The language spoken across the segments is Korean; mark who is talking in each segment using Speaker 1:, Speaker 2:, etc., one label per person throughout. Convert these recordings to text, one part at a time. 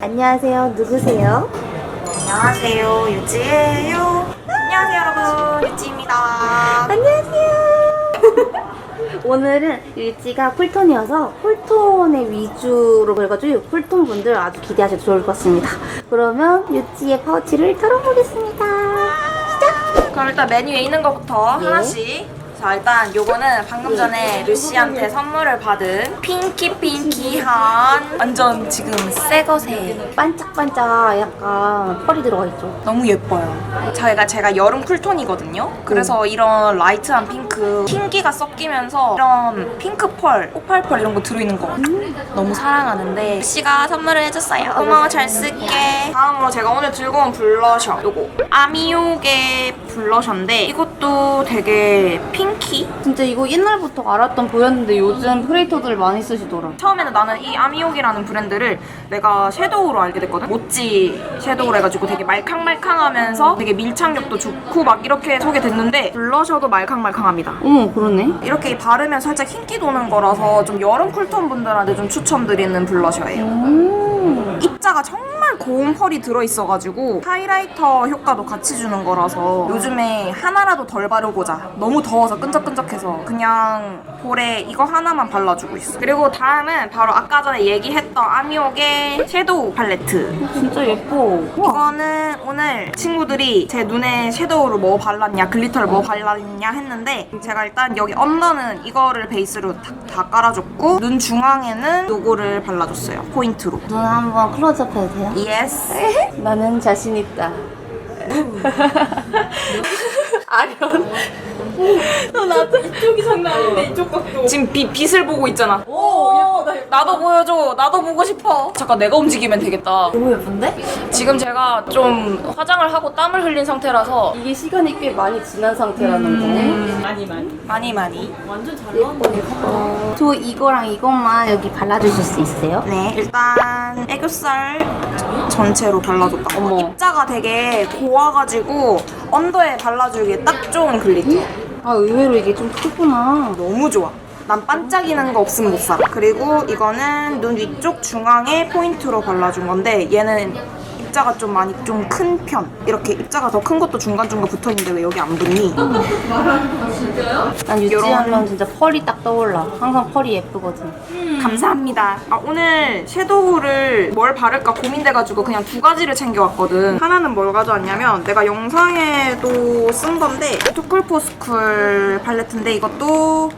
Speaker 1: 안녕하세요. 누구세요?
Speaker 2: 안녕하세요 유지예요 안녕하세요 여러분 유지입니다
Speaker 1: 안녕하세요. 오늘은 일지가 쿨톤이어서 쿨톤의 위주로 그래가지고 쿨톤 분들 아주 기대하셔도 좋을 것 같습니다. 그러면 유지의 파우치를 털어보겠습니다.
Speaker 2: 그럼 일단 메뉴에 있는 것부터
Speaker 1: 예.
Speaker 2: 하나씩 자 일단 요거는 방금 전에 루시한테 선물을 받은 핑키 핑키한 완전 지금 새 것에
Speaker 1: 반짝반짝 약간 펄이 들어가 있죠.
Speaker 2: 너무 예뻐요. 저희가 제가 여름 쿨톤이거든요? 그래서 이런 라이트한 핑크 흰기가 섞이면서 이런 핑크 펄, 오팔펄 이런 거 들어있는 거 너무 사랑하는데 씨가 선물을 해줬어요. 고마워 잘 쓸게. 다음으로 제가 오늘 들고 온 블러셔. 요거. 아미오게 블러셔인데 이것도 되게 핑키
Speaker 1: 진짜 이거 옛날부터 알았던 브랜드인데 요즘 크리에이터들 많이 쓰시더라.
Speaker 2: 처음에는 나는 이 아미옥이라는 브랜드를 내가 섀도우로 알게 됐거든. 모찌 섀도우로 해가지고 되게 말캉말캉하면서 되게 밀착력도 좋고 막 이렇게 소개됐는데 블러셔도 말캉말캉합니다.
Speaker 1: 어머 그러네.
Speaker 2: 이렇게 바르면 살짝 흰기 도는 거라서 좀 여름 쿨톤 분들한테 좀 추천드리는 블러셔예요.
Speaker 1: 음.
Speaker 2: 입자가 정말 고운 펄이 들어있어가지고 하이라이터 효과도 같이 주는 거라서 요즘에 하나라도 덜 바르고자 너무 더워서 끈적끈적해서 그냥 볼에 이거 하나만 발라주고 있어. 그리고 다음은 바로 아까 전에 얘기했던 아미옥의 섀도우 팔레트.
Speaker 1: 진짜 예뻐.
Speaker 2: 이거는 오늘 친구들이 제 눈에 섀도우를 뭐 발랐냐 글리터를 뭐 발랐냐 했는데 제가 일단 여기 언더는 이거를 베이스로 다, 다 깔아줬고 눈 중앙에는 요거를 발라줬어요 포인트로.
Speaker 1: 눈 한번 클로즈 업 해도 돼요?
Speaker 2: 예스
Speaker 1: 나는 자신 있다. 아련.
Speaker 3: 이쪽이 장난 아닌데 이쪽 각도.
Speaker 2: 지금 빛, 빛을 보고 있잖아.
Speaker 3: 오 예쁘다 예쁘다.
Speaker 2: 나도 보여줘. 나도 보고 싶어. 잠깐 내가 움직이면 되겠다.
Speaker 1: 너무 예쁜데?
Speaker 2: 지금 제가 좀 화장을 하고 땀을 흘린 상태라서
Speaker 1: 이게 시간이 꽤 많이 지난 상태라는 거네.
Speaker 3: 많이 많이.
Speaker 2: 많이 많이.
Speaker 3: 완전 잘 나온다
Speaker 1: 저 이거랑 이것만 여기 발라주실 수 있어요?
Speaker 2: 네 일단 애교살 전체로 발라줬다
Speaker 1: 어머.
Speaker 2: 입자가 되게 고와가지고 언더에 발라주기에 딱 좋은 글리터
Speaker 1: 아 의외로 이게 좀 크구나.
Speaker 2: 너무 좋아 난 반짝이는 거 없으면 못 살아 그리고 이거는 눈 위쪽 중앙에 포인트로 발라준 건데 얘는 입자가 좀 많이 좀 큰 편 이렇게 입자가 더 큰 것도 중간중간 붙어 있는데 왜 여기 안 붙니?
Speaker 1: 난 유지하면 진짜 펄이 딱 떠올라. 항상 펄이 예쁘거든.
Speaker 2: 감사합니다. 아, 오늘 섀도우를 뭘 바를까 고민돼가지고 그냥 두 가지를 챙겨왔거든. 하나는 뭘 가져왔냐면 내가 영상에도 쓴 건데 투쿨포스쿨 팔레트인데 이것도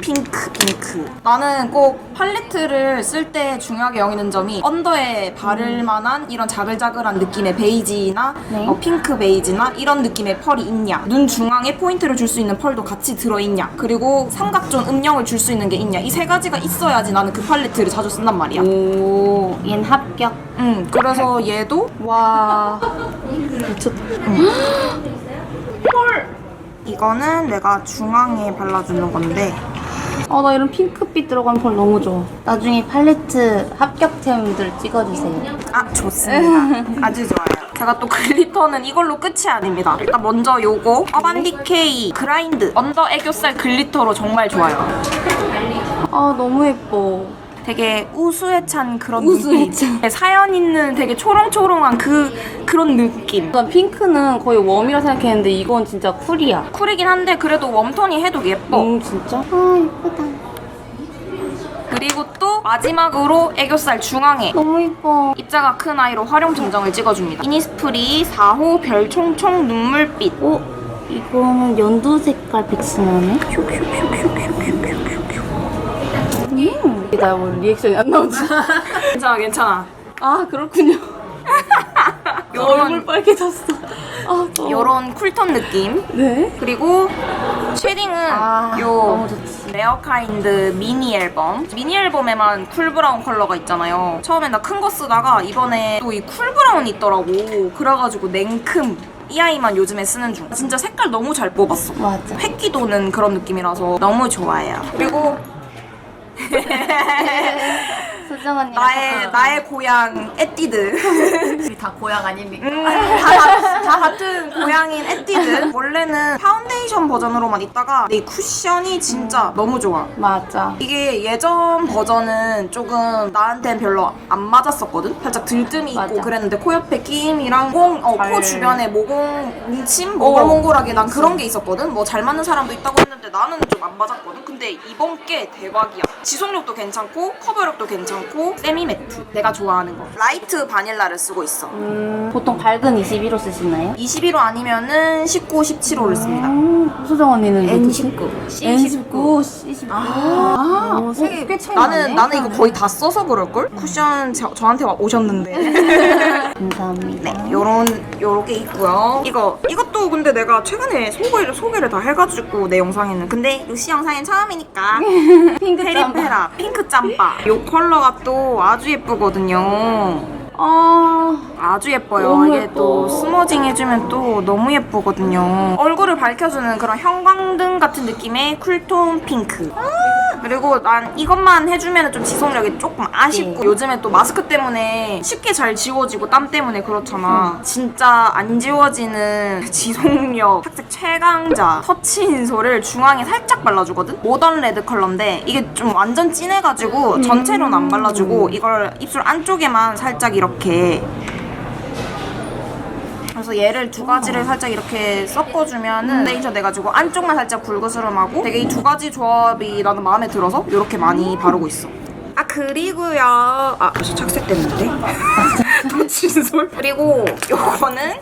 Speaker 2: 핑크 핑크 나는 꼭 팔레트를 쓸 때 중요하게 여기는 점이 언더에 바를 만한 이런 자글자글한 느낌의 베이지나
Speaker 1: 네.
Speaker 2: 어, 핑크 베이지나 이런 느낌의 펄이 있냐 눈 중앙에 포인트를 줄 수 있는 펄도 같이 들어있냐 그리고 삼각존 음영을 줄 수 있는 게 있냐 이 세 가지가 있어야지 나는 그 팔레트를 자주 쓴단 말이야
Speaker 1: 오, 얜 합격.
Speaker 2: 음 그래서 얘도
Speaker 1: 와. 미쳤다.
Speaker 2: 이거는 내가 중앙에 발라주는 건데
Speaker 1: 아, 나 이런 핑크빛 들어간 펄 너무 좋아. 나중에 팔레트 합격템들 찍어주세요.
Speaker 2: 아 좋습니다 아주 좋아요 제가 또 글리터는 이걸로 끝이 아닙니다 일단 먼저 요거 어반디케이 그라인드 언더 애교살 글리터로 정말 좋아요
Speaker 1: 아, 너무 예뻐.
Speaker 2: 되게 우수에 찬 그런
Speaker 1: 우수에
Speaker 2: 느낌 사연 있는 되게 초롱초롱한 그 그런 느낌
Speaker 1: 난 핑크는 거의 웜이라 생각했는데 이건 진짜 쿨이야.
Speaker 2: 쿨이긴 한데 그래도 웜톤이 해도 예뻐
Speaker 1: 음, 진짜? 아, 예쁘다.
Speaker 2: 그리고 또 마지막으로 애교살 중앙에
Speaker 1: 너무 예뻐.
Speaker 2: 입자가 큰 아이로 활용 증정을 찍어줍니다. 이니스프리 4호 별총총 눈물빛.
Speaker 1: 어? 이거는 연두 색깔 빛이 나네? 슉슉슉슉슉슉슉슉. 음. 나 오늘 리액션이 안 나오지?
Speaker 2: 괜찮아, 괜찮아.
Speaker 1: 아, 그렇군요. 얼굴
Speaker 2: 요런,
Speaker 1: 빨개졌어. 아, 또.
Speaker 2: 요런 쿨톤 느낌.
Speaker 1: 네?
Speaker 2: 그리고 쉐딩은
Speaker 1: 아,
Speaker 2: 요
Speaker 1: 너무 좋지.
Speaker 2: 레어카인드 미니 앨범. 미니 앨범에만 쿨브라운 컬러가 있잖아요. 처음에 나큰 거 쓰다가 이번에 또 이 쿨브라운이 있더라고. 그래가지고 냉큼. 이 아이만 요즘에 쓰는 중. 진짜 색깔 너무 잘 뽑았어.
Speaker 1: 맞아.
Speaker 2: 획기 도는 그런 느낌이라서 너무 좋아요. 그리고
Speaker 1: 수정 언니.
Speaker 2: 나의 나의 고향 에뛰드.
Speaker 3: 다 고향 아닙니까?
Speaker 2: 음, 다, 다, 다 같은 고향인 에뛰드. 원래는 파운데이션 버전으로만 있다가 이 쿠션이 진짜 너무 좋아.
Speaker 1: 맞아.
Speaker 2: 이게 예전 버전은 조금 나한테는 별로 안 맞았었거든? 살짝 들뜸이 있고
Speaker 1: 맞아.
Speaker 2: 그랬는데 코 옆에 끼임이랑 공, 어,
Speaker 1: 잘-
Speaker 2: 코 주변에 모공 뭉침? 몽골몽골하게 난 그런 게 있었거든? 뭐 잘 맞는 사람도 있다고 했는데 나는 좀 안 맞았거든? 근데 이번 게 대박이야. 지속력도 괜찮고 커버력도 괜찮고 세미 매트. 내가 좋아하는 거. 라이트 바닐라를 쓰고 있어.
Speaker 1: 음, 보통 밝은 21호 쓰시나요?
Speaker 2: 21호 아니면은 19, 17호를 씁니다.
Speaker 1: 음, 수정 언니는
Speaker 2: N19.
Speaker 1: N19, C19.
Speaker 2: 아,
Speaker 1: 오, 세- 꽤 차이
Speaker 2: 나는
Speaker 1: 나네.
Speaker 2: 나는 이거 거의 다 써서 그럴 걸? 쿠션 저, 저한테 와- 오셨는데.
Speaker 1: 감사합니다.
Speaker 2: 네, 요런 요렇게 있고요. 이거 이것도 근데 내가 최근에 소개를 소개를 다 해가지고 내 영상에는 근데 루시 영상엔 처음이니까
Speaker 1: 핑크 짬바.
Speaker 2: 페리페라 핑크 짬바. 요 컬러가 또 아주 예쁘거든요.
Speaker 1: 아,
Speaker 2: 아주 예뻐요. 이게
Speaker 1: 예뻐.
Speaker 2: 또 스머징 해주면 또 너무 예쁘거든요. 얼굴을 밝혀주는 그런 형광등 같은 느낌의 쿨톤 핑크. 그리고 난 이것만 해주면 좀 지속력이 조금 아쉽고
Speaker 1: 네.
Speaker 2: 요즘에 또 마스크 때문에 쉽게 잘 지워지고 땀 때문에 그렇잖아. 진짜 안 지워지는 지속력 탁색 최강자 터치 인솔을 중앙에 살짝 발라주거든? 모던 레드 컬러인데 이게 좀 완전 진해가지고 전체로는 안 발라주고 이걸 입술 안쪽에만 살짝 이렇게 그래서 얘를 두 가지를 살짝 이렇게 섞어주면은 파운데이션 돼가지고 안쪽만 살짝 붉으스름하고 되게 이 두 가지 조합이 나는 마음에 들어서 이렇게 많이 바르고 있어. 아 그리고요. 아 벌써 착색됐는데? 도친솔? 그리고 요거는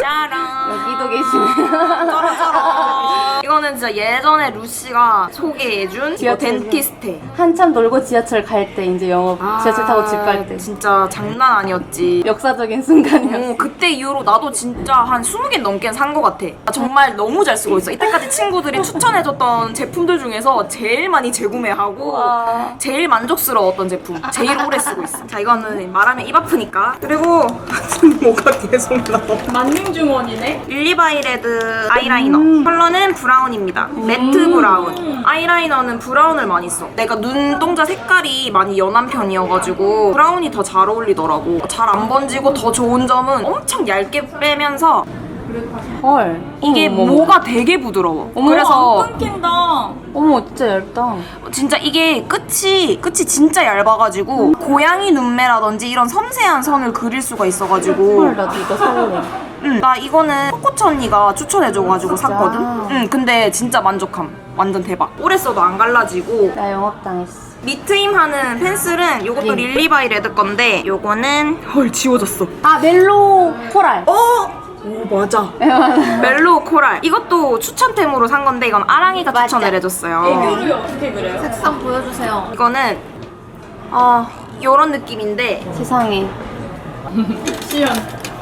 Speaker 2: 짜란
Speaker 1: 여기도 계시네요.
Speaker 2: 짜란 짜란 이거는 진짜 예전에 루시가 소개해준 뭐
Speaker 1: 지하철
Speaker 2: 덴티스테
Speaker 1: 한참 놀고 지하철 갈 때 이제 영업 지하철 타고 집 갈 때.
Speaker 2: 진짜 장난 아니었지
Speaker 1: 역사적인 순간이었어.
Speaker 2: 어, 그때 이후로 나도 진짜 한 20개 넘게 산 것 같아. 나 정말 너무 잘 쓰고 있어. 이때까지 친구들이 추천해줬던 제품들 중에서 제일 많이 재구매하고
Speaker 1: 와.
Speaker 2: 제일 만족스러웠던 제품. 제일 오래 쓰고 있어. 자, 이거는 말하면 입 아프니까. 그리고 뭐가 계속 나와.
Speaker 3: 만능 주머니네?
Speaker 2: 릴리바이레드 아이라이너 컬러는 브라운입니다 매트 브라운 아이라이너는 브라운을 많이 써 내가 눈동자 색깔이 많이 연한 편이어가지고 브라운이 더 잘 어울리더라고 잘 안 번지고 더 좋은 점은 엄청 얇게 빼면서
Speaker 1: 헐.
Speaker 2: 이게
Speaker 1: 어머, 어머.
Speaker 2: 모가 되게 부드러워
Speaker 1: 어머,
Speaker 2: 그래서
Speaker 3: 안 끊긴다.
Speaker 1: 어머, 진짜 얇다.
Speaker 2: 진짜 이게 끝이 끝이 진짜 얇아가지고 고양이 눈매라든지 이런 섬세한 선을 그릴 수가 있어가지고
Speaker 1: 헐, 나도 이거 사올래.
Speaker 2: 응, 나 이거는 코코치 언니가 추천해줘가지고
Speaker 1: 진짜?
Speaker 2: 샀거든? 응, 근데 진짜 만족함. 완전 대박. 오래 써도 안 갈라지고.
Speaker 1: 나 영업당했어.
Speaker 2: 밑트임 하는 펜슬은 요것도
Speaker 1: 네.
Speaker 2: 릴리바이 레드 건데, 요거는. 헐, 지워졌어.
Speaker 1: 아, 멜로 코랄.
Speaker 2: 어! 오, 맞아. 멜로우 코랄. 이것도 추천템으로 산 건데, 이건 아랑이가
Speaker 1: 맞아.
Speaker 2: 추천을 해줬어요.
Speaker 3: 애교를 어떻게 그래요?
Speaker 1: 색상 보여주세요.
Speaker 2: 이거는, 어, 요런 느낌인데,
Speaker 1: 세상에.
Speaker 3: 시연.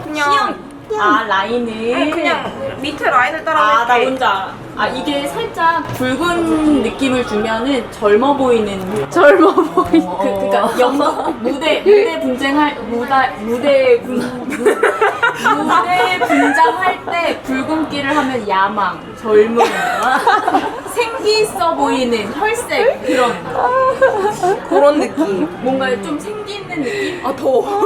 Speaker 2: 그냥.
Speaker 3: 아 라인을.
Speaker 2: 그냥 밑에 라인을 따라
Speaker 3: 아, 나
Speaker 2: 이렇게
Speaker 3: 뭔지 알아. 아, 이게 살짝 붉은 느낌을 주면은 젊어 보이는.
Speaker 1: 젊어 보이.
Speaker 3: 그, 그니까, 연극, 무대, 무대 분쟁할, 무다, 무대 분, 무, 무대 분장할 때 붉은기를 하면 야망, 젊음, 생기 있어 보이는 혈색, 그런.
Speaker 2: 그런 느낌.
Speaker 3: 뭔가 좀 생기 있는 느낌?
Speaker 2: 아 더워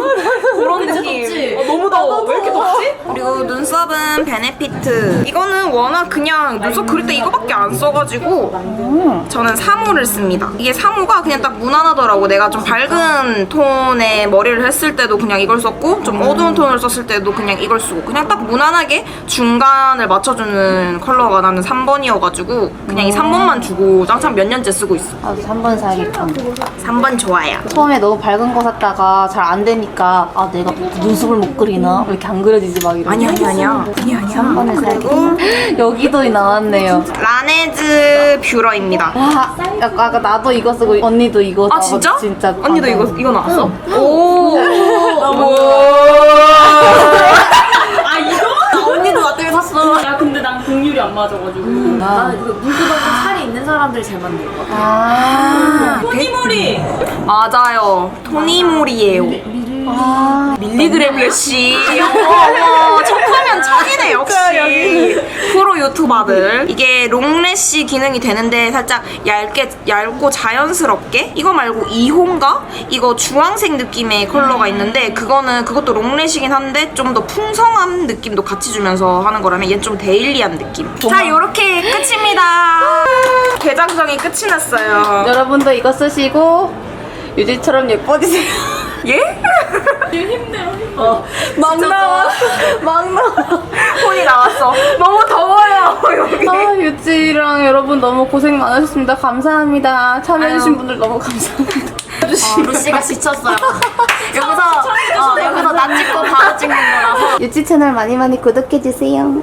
Speaker 2: 그런 느낌
Speaker 3: 덥지?
Speaker 2: 어, 너무 더워 왜 이렇게 덥지? 그리고 눈썹은 베네피트 이거는 워낙 그냥 눈썹 그릴 때 이거밖에 안 써가지고
Speaker 1: 음.
Speaker 2: 저는 3호를 씁니다 이게 3호가 그냥 딱 무난하더라고 내가 좀 밝은 톤의 머리를 했을 때도 그냥 이걸 썼고 좀 어두운 톤을 썼을 때도 그냥 이걸 쓰고 그냥 딱 무난하게 중간을 맞춰주는 컬러가 나는 3번이어가지고 그냥 이 3번만 주고 짱짱 몇 년째 쓰고 있어.
Speaker 1: 나도 3번 사야겠다.
Speaker 2: 3번 좋아요.
Speaker 1: 처음에 너무 밝은 거 샀다가 잘 안 되니까 아 내가 눈썹을 못 그리나? 왜 이렇게 안 그려지지? 막 이러고.
Speaker 2: 아니 아니 아니야. 아니 아니야.
Speaker 1: 3번을 사야겠다. 여기도 나왔네요.
Speaker 2: 라네즈 뷰러입니다.
Speaker 1: 와 아까, 아까 나도 이거 쓰고 언니도 이거
Speaker 2: 아
Speaker 1: 사고
Speaker 2: 진짜?
Speaker 1: 진짜
Speaker 2: 언니도 이거. 이거 나왔어? 오.
Speaker 3: 아, 이거?
Speaker 2: 언니도 나 때문에 샀어.
Speaker 3: 야, 근데 난 공률이 안 맞아가지고.
Speaker 1: 아,
Speaker 3: 물구덩이 살이 있는 사람들이 잘 맞는 거 같아.
Speaker 1: 아,
Speaker 3: 토니모리!
Speaker 2: 맞아요. 토니모리예요.
Speaker 1: 아
Speaker 2: 밀리 밀리그램 래쉬. 어머, 척하면 척이네 역시. 프로 유튜버들. 이게 롱래쉬 기능이 되는데 살짝 얇게 얇고 자연스럽게. 이거 말고 2호인가? 이거 주황색 느낌의 컬러가 있는데 그거는 그것도 롱래쉬긴 한데 좀 더 풍성한 느낌도 같이 주면서 하는 거라면 얘는 좀 데일리한 느낌. 자, 요렇게 끝입니다. 대장정이 끝이 났어요.
Speaker 1: 여러분도 이거 쓰시고 유지처럼 예뻐지세요.
Speaker 2: 예?
Speaker 1: 어, 막 나와. 막 나와.
Speaker 2: 혼이 나왔어. 너무 더워요, 여기.
Speaker 1: 아, 유지랑 여러분 너무 고생 많으셨습니다. 감사합니다. 참여해주신
Speaker 2: 아유.
Speaker 1: 분들 너무 감사합니다.
Speaker 3: 루시가 지쳤어요. 여기서 어, 여기서 나 찍고 바로 찍는 거라서.
Speaker 1: 유지 채널 많이 많이 구독해주세요.